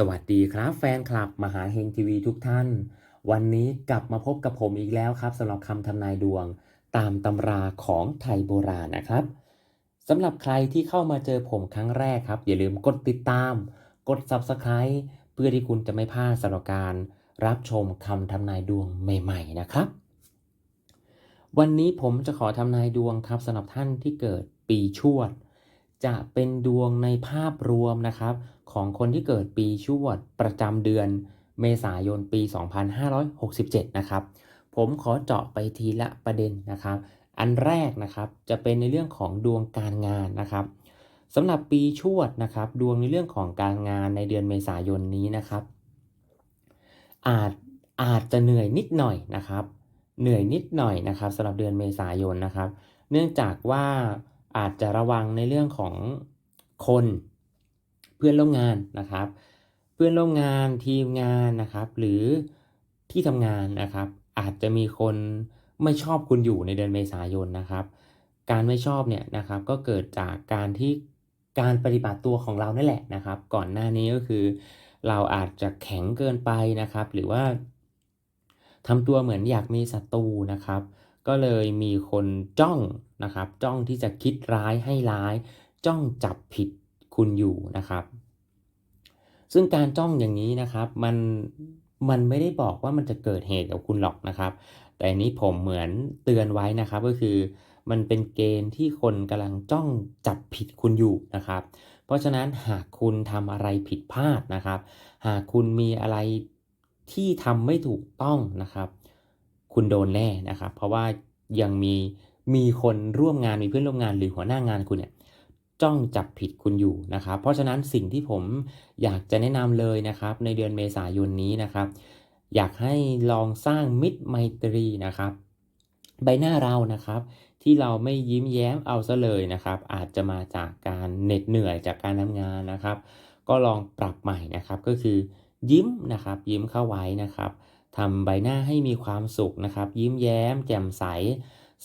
สวัสดีครับแฟนคลับมหาเฮงทีวีทุกท่าน วันนี้กลับมาพบกับผมอีกแล้วครับสำหรับคำทำนายดวงตามตำราของไทยโบราณนะครับสำหรับใครที่เข้ามาเจอผมครั้งแรกครับ อย่าลืมกดติดตาม กด Subscribe เพื่อที่คุณจะไม่พลาดสำหรับการรับชมคำทำนายดวงใหม่ ๆ นะครับ วันนี้ผมจะขอทำนายดวงครับสำหรับท่านที่เกิดปีชวด จะเป็นดวงในภาพรวมนะครับ ของคนที่เกิดปีชวดประจำเดือนเมษายนปี 2567 นะครับ ผมขอเจาะไปทีละประเด็นนะครับ อันแรกนะครับจะเป็นในเรื่องของดวงการงานนะครับสำหรับปีชวดนะครับดวงในเรื่องของการงานในเดือนเมษายนนี้นะครับ อาจอาจจะเหนื่อยนิดหน่อยนะครับ เหนื่อยนิดหน่อยนะครับสำหรับเดือนเมษายนนะครับ เนื่องจากว่าอาจจะระวังในเรื่องของคน เพื่อนร่วมงานนะครับ เพื่อนร่วมงานทีมงานนะครับ หรือที่ทำงานนะครับ อาจจะมีคนไม่ชอบคุณอยู่ในเดือนเมษายนนะครับ การไม่ชอบเนี่ยนะครับก็เกิดจากการที่การปฏิบัติตัวของเรานั่นแหละนะครับ ก่อนหน้านี้ก็คือ เราอาจจะแข็งเกินไปนะครับ หรือว่าทำตัวเหมือนอยากมีศัตรูนะครับ ก็เลยมีคนจ้องนะครับ จ้องที่จะคิดร้ายให้ร้าย จ้องจับผิด คุณอยู่นะครับ ซึ่งการจ้องอย่างนี้นะครับมันมันไม่ได้บอกว่ามันจะเกิดเหตุกับคุณหรอกนะครับ แต่อันนี้ผมเหมือนเตือนไว้นะครับก็คือ มันเป็นเกณฑ์ที่คนกำลังจ้องจับผิดคุณอยู่นะครับ เพราะฉะนั้นหากคุณทำอะไรผิดพลาดนะครับ หากคุณมีอะไรที่ทำไม่ถูกต้องนะครับ คุณโดนแน่นะครับ เพราะว่ายังมีมีคนร่วมงานมีเพื่อนร่วมงานหรือหัวหน้างานคุณเนี่ย จ้องจับผิดคุณอยู่นะครับ เพราะฉะนั้นสิ่งที่ผมอยากจะแนะนำเลยนะครับ ในเดือนเมษายนนี้นะครับ อยากให้ลองสร้างมิตรไมตรีนะครับ ใบหน้าเรานะครับ ที่เราไม่ยิ้มแย้มเอาซะเลยนะครับ อาจจะมาจากการเหน็ดเหนื่อยจากการทำงานนะครับ ก็ลองปรับใหม่นะครับ ก็คือยิ้มนะครับ ยิ้มเข้าไว้นะครับทำใบหน้าให้มีความสุขนะครับ ยิ้มแย้ม แจ่มใส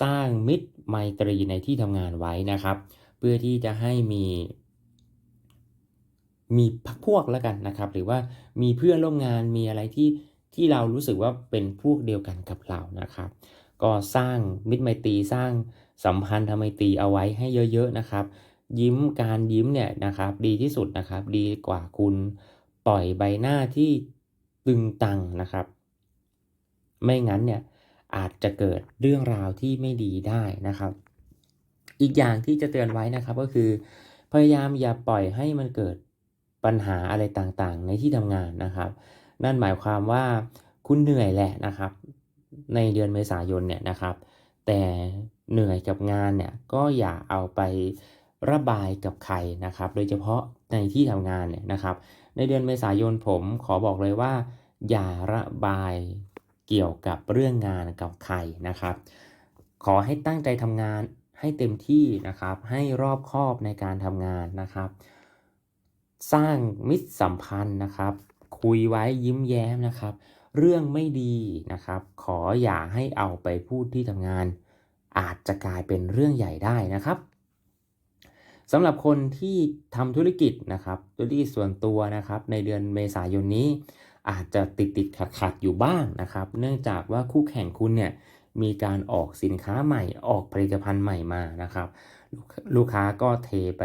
สร้างมิตรไมตรีในที่ทำงานไว้นะครับ เพื่อที่จะให้มี มีพักพวกแล้วกันนะครับ หรือว่ามีเพื่อนร่วมงานมีอะไรที่ที่เรารู้สึกว่าเป็นพวกเดียวกันกับเรานะครับ ก็สร้างมิตรไมตรีสร้างสัมพันธไมตรีเอาไว้ให้เยอะๆนะครับ ยิ้มการยิ้มเนี่ยนะครับ ดีที่สุดนะครับ ดีกว่าคุณปล่อยใบหน้าที่ตึงตังนะครับ ไม่งั้นเนี่ยอาจจะเกิดเรื่องราวที่ไม่ดีได้นะครับ อีกอย่างที่จะเตือนไว้นะครับก็คือ พยายามอย่าปล่อยให้มันเกิดปัญหาอะไรต่างๆ ในที่ทำงานนะครับ นั่นหมายความว่าคุณเหนื่อยแหละนะครับ ในเดือนเมษายนเนี่ยนะครับ แต่เหนื่อยกับงานเนี่ยก็อย่าเอาไประบายกับใครนะครับ โดยเฉพาะในที่ทำงานเนี่ยนะครับ ในเดือนเมษายนผมขอบอกเลยว่า อย่าระบายเกี่ยวกับเรื่องงานกับใครนะครับ ขอให้ตั้งใจทำงาน ให้เต็มที่นะครับ ให้รอบคอบในการทำงานนะครับ สร้างมิตรสัมพันธ์นะครับ คุยไว้ยิ้มแย้มนะครับ เรื่องไม่ดีนะครับ ขออย่าให้เอาไปพูดที่ทำงาน อาจจะกลายเป็นเรื่องใหญ่ได้นะครับสำหรับคนที่ทำธุรกิจนะครับธุรกิจส่วนตัวนะครับ ในเดือนเมษายนนี้ อาจจะติดติดขัดขัดอยู่บ้างนะครับ เนื่องจากว่าคู่แข่งคุณเนี่ย มีการออกสินค้าใหม่ออกผลิตภัณฑ์ใหม่มานะครับลูกค้าก็เทไป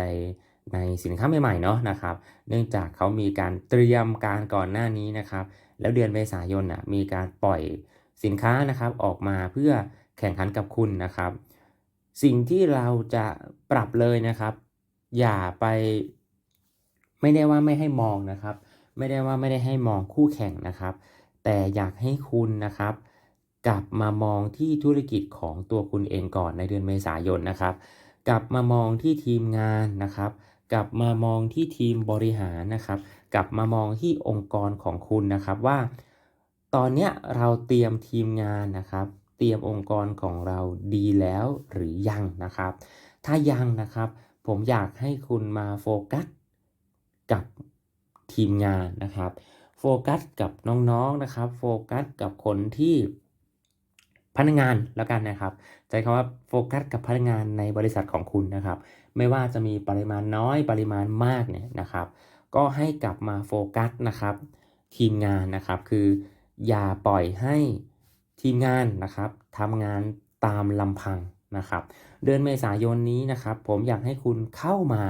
ในสินค้าใหม่ๆเนาะนะครับ เนื่องจากเขามีการเตรียมการก่อนหน้านี้นะครับ แล้วเดือนเมษายนอะมีการปล่อยสินค้านะครับออกมาเพื่อแข่งขันกับคุณนะครับ สิ่งที่เราจะปรับเลยนะครับ อย่าไป ไม่ได้ว่าไม่ให้มองนะครับ ไม่ได้ว่าไม่ได้ให้มองคู่แข่งนะครับ แต่อยากให้คุณนะครับ กลับมามองที่ธุรกิจของตัวคุณเองก่อนในเดือนเมษายนนะครับ กลับมามองที่ทีมงานนะครับ กลับมามองที่ทีมบริหารนะครับ กลับมามองที่องค์กรของคุณนะครับว่า ตอนนี้เราเตรียมทีมงานนะครับ เตรียมองค์กรของเราดีแล้วหรือยังนะครับ ถ้ายังนะครับ ผมอยากให้คุณมาโฟกัสกับทีมงานนะครับ โฟกัสกับน้องๆนะครับ โฟกัสกับคนที่ พนักงานแล้วกันนะครับใช้คำว่าโฟกัสกับพนักงานในบริษัทของคุณนะครับ ไม่ว่าจะมีปริมาณน้อยปริมาณมากเนี่ยนะครับ ก็ให้กลับมาโฟกัสนะครับ ทีมงานนะครับ คืออย่าปล่อยให้ทีมงานนะครับทำงานตามลำพังนะครับ เดือนเมษายนนี้นะครับ ผมอยากให้คุณเข้ามา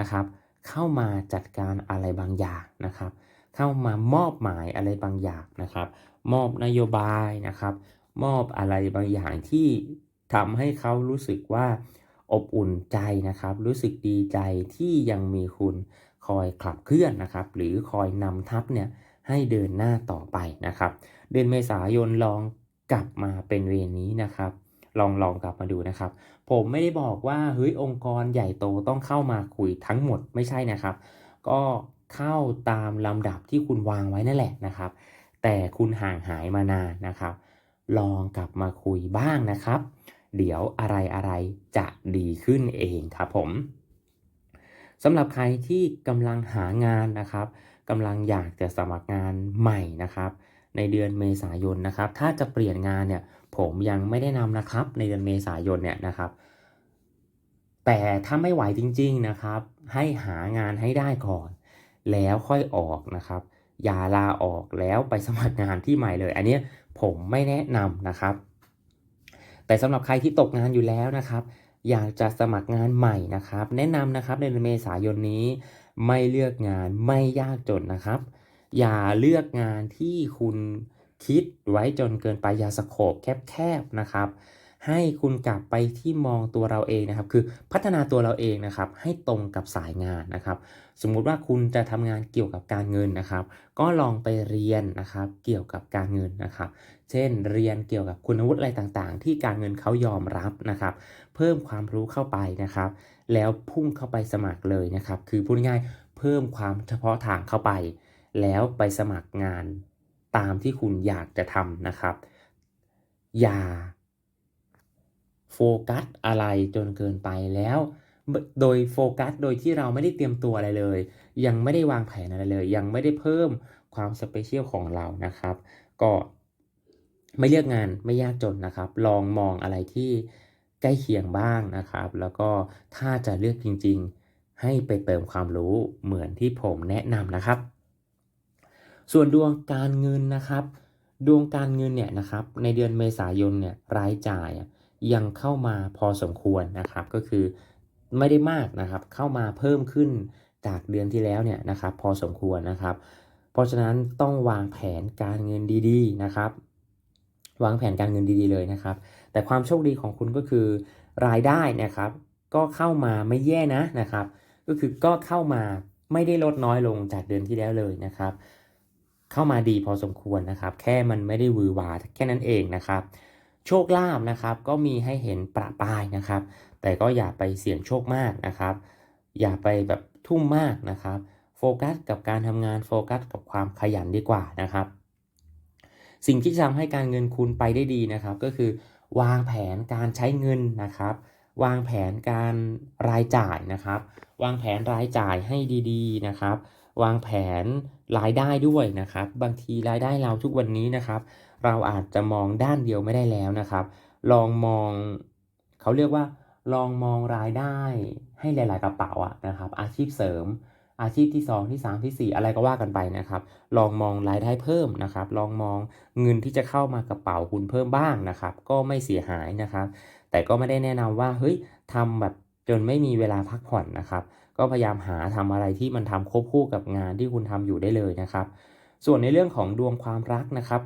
นะครับ เข้ามาจัดการอะไรบางอย่างนะครับ เข้ามามอบหมายอะไรบางอย่างนะครับ มอบนโยบายนะครับ มอบอะไรบางอย่างที่ทำให้เขารู้สึกว่าอบอุ่นใจนะครับ รู้สึกดีใจที่ยังมีคุณคอยขับเคลื่อนนะครับ หรือคอยนำทัพเนี่ยให้เดินหน้าต่อไปนะครับ เดือนเมษายนลองกลับมาเป็นเวรนี้นะครับ ลองลองกลับมาดูนะครับ ผมไม่ได้บอกว่าเฮ้ยองค์กรใหญ่โตต้องเข้ามาคุยทั้งหมดไม่ใช่นะครับ ก็เข้าตามลำดับที่คุณวางไว้นั่นแหละนะครับ แต่คุณห่างหายมานานนะครับ ลองกลับมาคุยบ้างนะครับ เดี๋ยวอะไรอะไรจะดีขึ้นเองครับผมสำหรับใครที่กำลังหางานนะครับกำลังอยากจะสมัครงานใหม่นะครับ ในเดือนเมษายนนะครับ ถ้าจะเปลี่ยนงานเนี่ยผมยังไม่ได้นำนะครับ ในเดือนเมษายนเนี่ยนะครับ แต่ถ้าไม่ไหวจริง ๆนะครับ ให้หางานให้ได้ก่อน แล้วค่อยออกนะครับ อย่าลาออกแล้วไปสมัครงานที่ใหม่เลย อันนี้ ผมไม่แนะนำนะครับ แต่สำหรับใครที่ตกงานอยู่แล้วนะครับ อยากจะสมัครงานใหม่นะครับ แนะนำนะครับในเดือนเมษายนนี้ ไม่เลือกงานไม่ยากจนนะครับ อย่าเลือกงานที่คุณคิดไว้จนเกินไปอย่าสโคบแคบๆนะครับ ให้คุณกลับไปที่มองตัวเราเองนะครับ คือพัฒนาตัวเราเองนะครับ ให้ตรงกับสายงานนะครับ สมมุติว่าคุณจะทำงานเกี่ยวกับการเงินนะครับ ก็ลองไปเรียนนะครับ เกี่ยวกับการเงินนะครับ เช่น เรียนเกี่ยวกับคุณวุฒิอะไรต่างๆ ที่การเงินเขายอมรับนะครับ เพิ่มความรู้เข้าไปนะครับ แล้วพุ่งเข้าไปสมัครเลยนะครับ คือพูดง่ายเพิ่มความเฉพาะทางเข้าไป แล้วไปสมัครงานตามที่คุณอยากจะทำนะครับ อย่า โฟกัสอะไรจนเกินไปแล้ว โดยโฟกัสโดยที่เราไม่ได้เตรียมตัวอะไรเลย ยังไม่ได้วางแผนอะไรเลย ยังไม่ได้เพิ่มความสเปเชียลของเรานะครับ ก็ไม่เลือกงานไม่ยากจนนะครับ ลองมองอะไรที่ใกล้เคียงบ้างนะครับ แล้วก็ถ้าจะเลือกจริง ๆ ให้ไปเติมความรู้เหมือนที่ผมแนะนำนะครับ ส่วนดวงการเงินนะครับ ดวงการเงินเนี่ยนะครับ ในเดือนเมษายนเนี่ยรายจ่าย ยังเข้ามาพอสมควรนะครับ ก็คือไม่ได้มากนะครับ เข้ามาเพิ่มขึ้นจากเดือนที่แล้วเนี่ยนะครับ พอสมควรนะครับ เพราะฉะนั้นต้องวางแผนการเงินดีๆนะครับ วางแผนการเงินดีๆเลยนะครับ แต่ความโชคดีของคุณก็คือรายได้นะครับ ก็เข้ามาไม่แย่นะนะครับ ก็คือก็เข้ามาไม่ได้ลดน้อยลงจากเดือนที่แล้วเลยนะครับ เข้ามาดีพอสมควรนะครับ แค่มันไม่ได้วือหวาแค่นั้นเองนะครับ โชคลาภนะครับ ก็มีให้เห็นประปายนะครับ แต่ก็อย่าไปเสี่ยงโชคมากนะครับ อย่าไปแบบทุ่มมากนะครับ โฟกัสกับการทำงานโฟกัสกับความขยันดีกว่านะครับ สิ่งที่ทำให้การเงินคุณไปได้ดีนะครับ ก็คือ วางแผนการใช้เงินนะครับ วางแผนการรายจ่ายนะครับ วางแผนรายจ่ายให้ดี ๆนะครับ วางแผนรายได้ด้วยนะครับ บางทีรายได้เราทุกวันนี้นะครับ เราอาจจะมองด้านเดียวไม่ได้แล้วนะครับ ลองมองเขาเรียกว่า ลองมองรายได้ให้หลาย ๆ กระเป๋าอะนะครับ อาชีพเสริม อาชีพที่ 2 ที่ 3 ที่ 4 อะไรก็ว่ากันไปนะครับ ลองมองรายได้เพิ่มนะครับ ลองมองเงินที่จะเข้ามากระเป๋าคุณเพิ่มบ้างนะครับ ก็ไม่เสียหายนะครับ แต่ก็ไม่ได้แนะนำว่าเฮ้ยทำแบบจนไม่มีเวลาพักผ่อนนะครับ ก็พยายามหาทำอะไรที่มันทำควบคู่กับงานที่คุณทำอยู่ได้เลยนะครับ ส่วนในเรื่องของดวงความรักนะครับ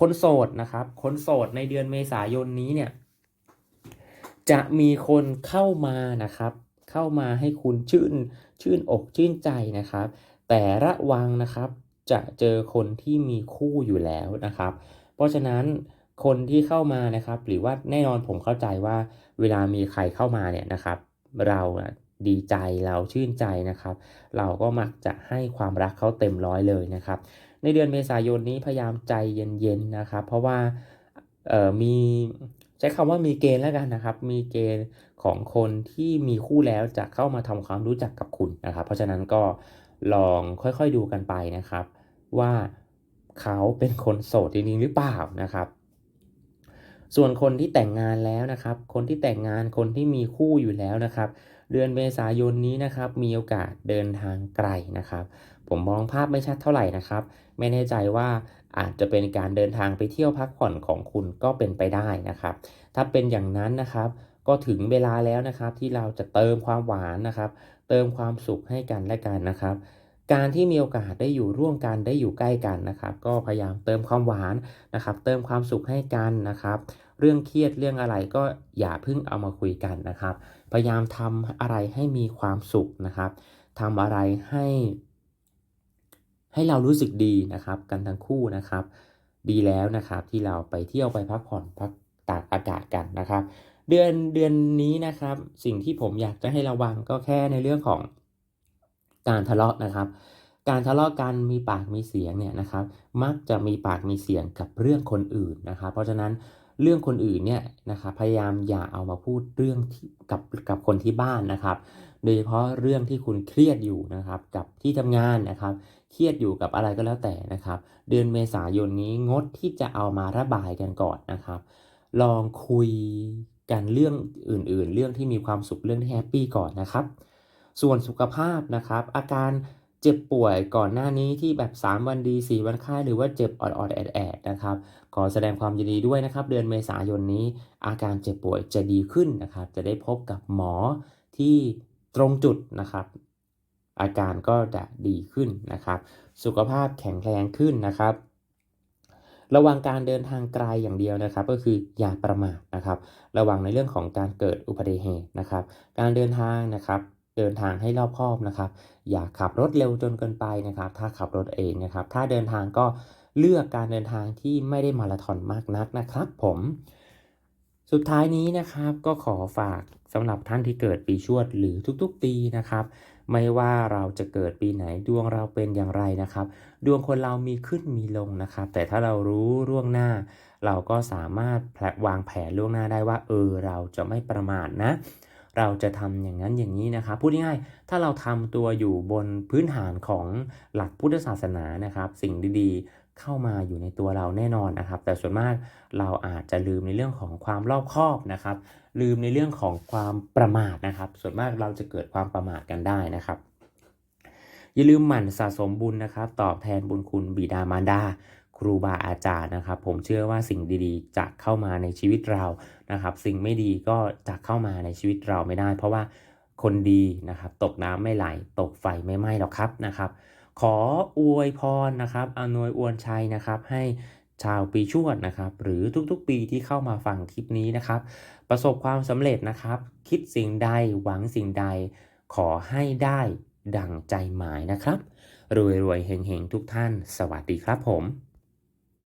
คนโสดนะครับ คนโสดในเดือนเมษายนนี้เนี่ย จะมีคนเข้ามานะครับ เข้ามาให้คุณชื่นชื่นอกชื่นใจนะครับ แต่ระวังนะครับจะเจอคนที่มีคู่อยู่แล้วนะครับ เพราะฉะนั้นคนที่เข้ามานะครับ หรือว่าแน่นอนผมเข้าใจว่าเวลามีใครเข้ามาเนี่ยนะครับ เรา ดีใจเราชื่นใจนะครับ เราก็มักจะให้ความรักเขาเต็มร้อยเลยนะครับ ในเดือนเมษายนนี้พยายามใจเย็นๆนะครับ เพราะว่าเอ่อมีใช้คำว่ามีเกณฑ์แล้วกันนะครับ มีเกณฑ์ของคนที่มีคู่แล้วจะเข้ามาทำความรู้จักกับคุณนะครับ เพราะฉะนั้นก็ลองค่อยๆดูกันไปนะครับ ว่าเขาเป็นคนโสดจริงๆหรือเปล่านะครับ ส่วนคนที่แต่งงานแล้วนะครับ คนที่แต่งงานคนที่มีคู่อยู่แล้วนะครับ เดือนเมษายนนี้นะครับมีโอกาสเดินทางไกลนะครับ ผมมองภาพไม่ชัดเท่าไหร่นะครับ ไม่แน่ใจว่าอาจจะเป็นการเดินทางไปเที่ยวพักผ่อนของคุณก็เป็นไปได้นะครับ ถ้าเป็นอย่างนั้นนะครับ ก็ถึงเวลาแล้วนะครับ ที่เราจะเติมความหวานนะครับ เติมความสุขให้กันและกันนะครับการที่มีโอกาสได้อยู่ร่วมกันได้อยู่ใกล้กันนะครับ ก็พยายามเติมความหวานนะครับ เติมความสุขให้กันนะครับ เรื่องเครียดเรื่องอะไรก็อย่าเพิ่งเอามาคุยกันนะครับ พยายามทำอะไรให้มีความสุขนะครับทำอะไรให้ ให้เรารู้สึกดีนะครับ กันทั้งคู่นะครับ ดีแล้วนะครับที่เราไปเที่ยวไปพักผ่อนพักตากอากาศกันนะครับ เดือนเดือนนี้นะครับ สิ่งที่ผมอยากจะให้ระวังก็แค่ในเรื่องของการทะเลาะนะครับ การทะเลาะกันมีปากมีเสียงเนี่ยนะครับ มักจะมีปากมีเสียงกับเรื่องคนอื่นนะครับ เพราะฉะนั้น เรื่องคนอื่นเนี่ยนะครับพยายามอย่าเอามาพูดเรื่องที่กับกับคนที่บ้านนะครับ โดยเฉพาะเรื่องที่คุณเครียดอยู่นะครับ กับที่ทำงานนะครับ เครียดอยู่กับอะไรก็แล้วแต่นะครับ เดือนเมษายนนี้งดที่จะเอามาระบายกันก่อนนะครับ ลองคุยกันเรื่องอื่น ๆ เรื่องที่มีความสุขเรื่องที่แฮปปี้ก่อนนะครับ ส่วนสุขภาพนะครับ อาการ เจ็บป่วยก่อนหน้านี้ที่แบบ 3 วันดี 4 วันไข้หรือว่าเจ็บออดๆแอดๆนะครับขอแสดงความยินดีด้วยนะครับ เดือนเมษายนนี้ อาการเจ็บป่วยจะดีขึ้นนะครับ จะได้พบกับหมอที่ตรงจุดนะครับ อาการก็จะดีขึ้นนะครับ สุขภาพแข็งแรงขึ้นนะครับระวังการเดินทางไกลอย่างเดียวนะครับ ก็คืออย่าประมาทนะครับ ระวังในเรื่องของการเกิดอุบัติเหตุนะครับ การเดินทางนะครับ เดินทางให้รอบคอบนะครับ อย่าขับรถเร็วจนเกินไปนะครับ ถ้าขับรถเองนะครับ ถ้าเดินทางก็เลือกการเดินทางที่ไม่ได้มาราธอนมากนักนะครับ ผม สุดท้ายนี้นะครับก็ขอฝากสำหรับท่านที่เกิดปีชวดหรือทุกๆ ปีนะครับ ไม่ว่าเราจะเกิดปีไหนดวงเราเป็นอย่างไรนะครับ ดวงคนเรามีขึ้นมีลงนะครับ แต่ถ้าเรารู้ล่วงหน้า เราก็สามารถแผนวางแผนล่วงหน้าได้ว่า เออเราจะไม่ประมาทนะ เราจะทำอย่างนั้นอย่างนี้นะครับพูดง่ายๆถ้าเราทำตัวอยู่บนพื้นฐานของหลักพุทธศาสนานะครับ สิ่งดีๆเข้ามาอยู่ในตัวเราแน่นอนนะครับ แต่ส่วนมากเราอาจจะลืมในเรื่องของความรอบคอบนะครับ ลืมในเรื่องของความประมาทนะครับ ส่วนมากเราจะเกิดความประมาทกันได้นะครับอย่าลืมหมั่นสะสมบุญนะครับ ตอบแทนบุญคุณบิดามารดา ครูบาอาจารย์นะครับ ผมเชื่อว่าสิ่งดีๆ จะเข้ามาในชีวิตเรานะครับ สิ่งไม่ดีก็จะเข้ามาในชีวิตเราไม่ได้ เพราะว่าคนดีนะครับ ตกน้ำไม่ไหล ตกไฟไม่ไหม้หรอกครับนะครับ ขออวยพรนะครับอำนวยอวยชัยนะครับ ให้ชาวปีชวดนะครับ หรือทุกๆปีที่เข้ามาฟังคลิปนี้นะครับ ประสบความสำเร็จนะครับ คิดสิ่งใดหวังสิ่งใด ขอให้ได้ดังใจหมายนะครับรวยๆเฮงๆทุกท่าน สวัสดีครับผม